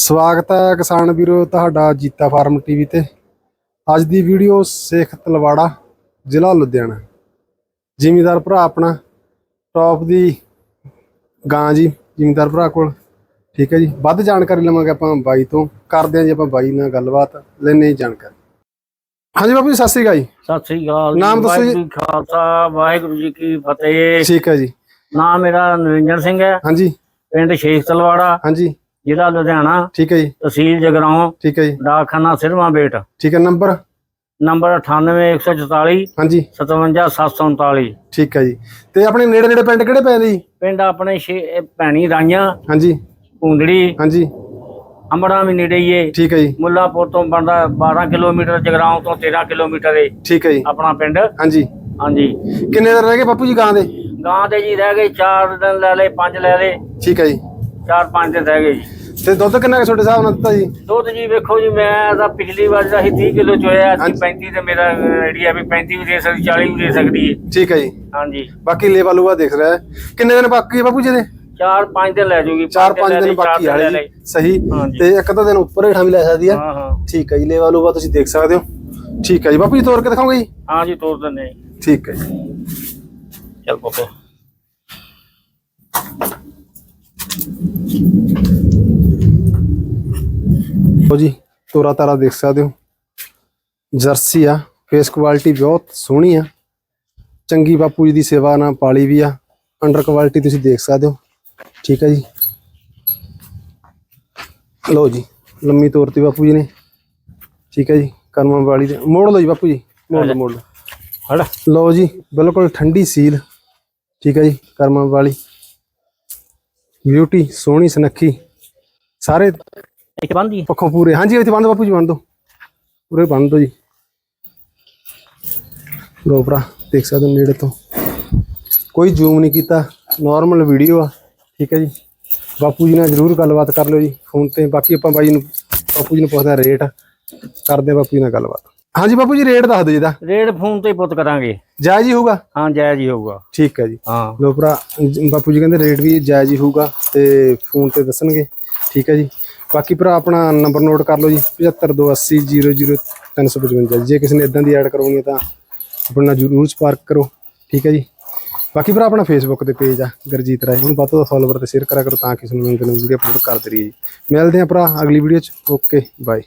ਸਵਾਗਤ ਹੈ ਕਿਸਾਨ ਵੀਰੋ ਤੁਹਾਡਾ ਜੀਤਾ ਫਾਰਮ ਟੀਵੀ ਤੇ। ਅੱਜ ਦੀ ਵੀਡੀਓ ਸੇਖ ਤਲਵਾੜਾ ਜ਼ਿਲ੍ਹਾ ਲੁਧਿਆਣਾ। ਜ਼ਿਮੀਦਾਰ ਭਰਾ ਆਪਣਾ ਟੌਪ ਦੀ ਗਾਂ ਜੀ ਜ਼ਿਮੀਦਾਰ ਭਰਾ ਕੋਲ। ਠੀਕ ਹੈ ਜੀ ਵੱਧ ਜਾਣਕਾਰੀ ਲਵਾਂਗੇ ਆਪਾਂ ਬਾਈ ਤੋਂ। ਕਰਦੇ ਹਾਂ ਜੀ ਆਪਾਂ ਬਾਈ ਨਾਲ ਗੱਲਬਾਤ ਲੈਣੇ ਜਾਣਕਾਰੀ। ਹਾਂਜੀ ਬਾਪੂ ਜੀ ਸਤਿ ਸ੍ਰੀ ਅਕਾਲ ਜੀ। ਸਤਿ ਸ੍ਰੀ ਅਕਾਲ ਨਾਮ ਦੱਸੋ ਜੀ। ਖਾਲਸਾ ਵਾਹਿਗੁਰੂ ਜੀ ਕੀ ਫਤਿਹ। ਠੀਕ ਹੈ ਜੀ। ਨਾਮ ਮੇਰਾ ਨਰਿੰਦਰ ਸਿੰਘ ਹੈ। ਹਾਂਜੀ। ਪਿੰਡ ਸ਼ੇਖ ਤਲਵਾੜਾ। ਹਾਂਜੀ। ਜ਼ਿਲ੍ਹਾ ਲੁਧਿਆਣਾ ਠੀਕ ਹੈ ਜੀ ਤਹਿਸੀਲ ਜਗਰਾਉਂ ਠੀਕ ਹੈ ਜੀ ਡਾਕਖਾਨਾ ਸਿਰਮਾ ਬੇਟ ਠੀਕ ਹੈ ਨੰਬਰ ਨੰਬਰ 98144 ਹਾਂਜੀ 57739 ਠੀਕ ਹੈ ਜੀ ਤੇ ਆਪਣੇ ਨੇੜੇ ਨੇੜੇ ਪਿੰਡ ਕਿਹੜੇ ਪੈ ਜੀ ਪਿੰਡ ਆਪਣੇ ਭੈਣੀ ਰਾਈਆਂ ਹਾਂਜੀ ਕੁੰਦੜੀ ਹਾਂਜੀ ਅੰਬੜਾ ਵੀ ਨੇੜੇ ਹੀ ਏ ਠੀਕ ਹੈ ਜੀ ਮੁੱਲਾਪੁਰ ਤੋਂ ਬਣਦਾ 12 ਕਿਲੋਮੀਟਰ ਜਗਰਾਉਂ ਤੋਂ 13 ਕਿਲੋਮੀਟਰ ਏ ਠੀਕ ਹੈ ਜੀ ਆਪਣਾ ਪਿੰਡ ਹਾਂਜੀ ਹਾਂਜੀ ਕਿੰਨੇ ਦਿਨ ਰਹਿ ਗਏ ਬਾਪੂ ਜੀ ਗਾਂ ਦੇ ਗਾਂ ਦੇ ਜੀ ਰਹਿ ਗਏ 4 ਦਿਨ ਲੈ ਲਏ 5 ਲੈ ਲਏ ਠੀਕ ਹੈ ਜੀ 4-5 ਦਿਨ ਰਹਿ ਗਏ ਜੀ। ਤੇ ਦੁੱਧ ਕਿੰਨਾ ਕੁ ਤੁਹਾਡੇ ਹਿਸਾਬ ਨਾਲ ਦਿੱਤਾ ਜੀ? ਦੁੱਧ ਜੀ ਵੇਖੋ ਜੀ ਮੈਂ ਤਾਂ ਪਿਛਲੀ ਵਾਰ ਦਾ ਹੀ 30 ਕਿਲੋ ਚੋਇਆ ਸੀ ਹਾਂਜੀ। 35 ਤੇ ਮੇਰਾ ਆਈਡੀਆ ਵੀ 35 ਵੀ ਦੇ ਸਕਦੀ 40 ਵੀ ਦੇ ਸਕਦੀ ਹੈ ਠੀਕ ਹੈ ਜੀ। ਹਾਂਜੀ। ਬਾਕੀ ਲੇਵਾ ਲੂਆ ਦੇਖ ਰਿਹਾ ਹੈ। ਕਿੰਨੇ ਦਿਨ ਬਾਕੀ ਹੈ ਬਾਪੂ ਜੀ ਦੇ 4-5 ਦਿਨ ਲੈ ਜੂਗੀ 4-5 ਦਿਨ ਬਾਕੀ ਆ ਜੀ। ਸਹੀ। ਹਾਂਜੀ। ਤੇ ਇੱਕ ਅੱਧਾ ਦਿਨ ਉੱਪਰ ਹੇਠਾਂ ਵੀ ਲੈ ਸਕਦੀ ਆ ਹਾਂ ਹਾਂ। ਠੀਕ ਹੈ ਜੀ ਲੇਵਾ ਲੂਆ ਤੁਸੀਂ ਦੇਖ ਸਕਦੇ ਹੋ। ਠੀਕ ਹੈ ਜੀ ਬਾਪੂ ਜੀ ਤੋਰ ਕੇ ਦਿਖਾਓਗੇ ਜੀ? ਹਾਂ ਜੀ ਤੋਰ ਦਿੰਦੇ ਹਾਂ। ਠੀਕ ਹੈ ਜੀ। ਚੱਲ ਪਪੋ ਲਓ ਜੀ ਤੋਰਾ ਤਾਰਾ ਦੇਖ ਸਕਦੇ ਹੋ। ਜਰਸੀ ਆ ਫੇਸ ਕੁਆਲਿਟੀ ਬਹੁਤ ਸੋਹਣੀ ਆ। ਚੰਗੀ ਬਾਪੂ ਜੀ ਦੀ ਸੇਵਾ ਨਾਲ ਪਾਲੀ ਵੀ ਆ। ਅੰਡਰ ਕੁਆਲਿਟੀ ਤੁਸੀਂ ਦੇਖ ਸਕਦੇ ਹੋ। ਠੀਕ ਹੈ ਜੀ। ਲਓ ਜੀ ਲੰਮੀ ਤੋਰਤੀ ਬਾਪੂ ਜੀ ਨੇ। ਠੀਕ ਹੈ ਜੀ ਕਰਮਾਂ ਵਾਲੀ ਦੇ ਮੋੜ ਲਓ ਜੀ ਬਾਪੂ ਜੀ। ਮੋੜ ਲਓ ਮੋੜ ਲਓ। ਹੜ ਲਓ ਜੀ ਬਿਲਕੁਲ ਠੰਡੀ ਸੀਲ। ਠੀਕ ਹੈ ਜੀ ਕਰਮਾਂ ਵਾਲੀ। ਬਿਊਟੀ ਸੋਹਣੀ ਸੁਨੱਖੀ ਸਾਰੇ ਇੱਕ ਬੰਦੀ ਪੱਖੋਂ ਪੂਰੇ। ਹਾਂਜੀ ਇੱਥੇ ਬੰਦ ਬਾਪੂ ਜੀ ਬੰਦ ਦੋ। ਪੂਰੇ ਬੰਦ ਦੋ ਜੀ। ਲੋ ਭਰਾ ਦੇਖ ਸਕਦੇ ਹੋ ਨੇੜੇ ਤੋਂ। ਕੋਈ ਜ਼ੂਮ ਨਹੀਂ ਕੀਤਾ। ਨਾਰਮਲ ਵੀਡੀਓ ਆ। ਠੀਕ ਹੈ ਜੀ। ਬਾਪੂ ਜੀ ਨਾਲ ਜਰੂਰ ਗੱਲਬਾਤ ਕਰ ਲਿਓ ਜੀ। ਫੋਨ ਤੇ ਬਾਕੀ ਆਪਾਂ ਬਾਈ ਨੂੰ ਬਾਪੂ ਜੀ ਨੂੰ ਪੁੱਛਦਾ ਰੇਟ ਕਰਦੇ ਬਾਪੂ ਜੀ ਨਾਲ ਗੱਲਬਾਤ। ਹਾਂਜੀ ਬਾਪੂ ਜੀ ਰੇਟ ਦੱਸ ਦਿਓ ਜੀ ਦਾ ਰੇਡ ਫੋਨ ਤੇ ਪੁੱਤ ਕਰਾਂਗੇ। ਜਾਇਜ਼ ਹੀ ਹੋਊਗਾ? ਹਾਂ ਜਾਇਜ਼ ਹੀ ਹੋਊਗਾ। ਠੀਕ ਹੈ ਜੀ। ਹਾਂ। ਲੋ ਭਰਾ ਬਾਪੂ ਜੀ ਕਹਿੰਦੇ ਰੇਟ ਵੀ ਜਾਇਜ਼ ਹੀ ਹੋਊਗਾ ਤੇ ਫੋਨ ਤੇ ਦੱਸਣਗੇ। ਠੀਕ ਹੈ ਜੀ। ਬਾਕੀ ਭਰਾ ਆਪਣਾ ਨੰਬਰ ਨੋਟ ਕਰ ਲਓ ਜੀ 7528000355 ਜੇ ਕਿਸੇ ਨੇ ਇਦਾਂ ਦੀ ਐਡ ਕਰਵਾਉਣੀ ਹੈ ਤਾਂ ਆਪਣਾ ਜਰੂਰ ਸਪਾਰਕ ਕਰੋ। ਠੀਕ ਹੈ ਜੀ। ਬਾਕੀ ਭਰਾ ਆਪਣਾ ਫੇਸਬੁੱਕ ਤੇ ਪੇਜ ਆ ਗਰਜੀਤ ਰਾਏ। ਉਹਨੂੰ ਵੱਧ ਤੋਂ ਵੱਧ ਫਾਲੋਵਰ ਤੇ ਸ਼ੇਅਰ ਕਰਿਆ ਕਰੋ ਤਾਂ ਕਿਸੇ ਨੂੰ ਨਵੀਂ ਵੀਡੀਓ ਅਪਲੋਡ ਕਰਦੇ ਰਹੀਏ ਜੀ। ਮਿਲਦੇ ਹਾਂ ਭਰਾ ਅਗਲੀ ਵੀਡੀਓ ਚ। Okay bye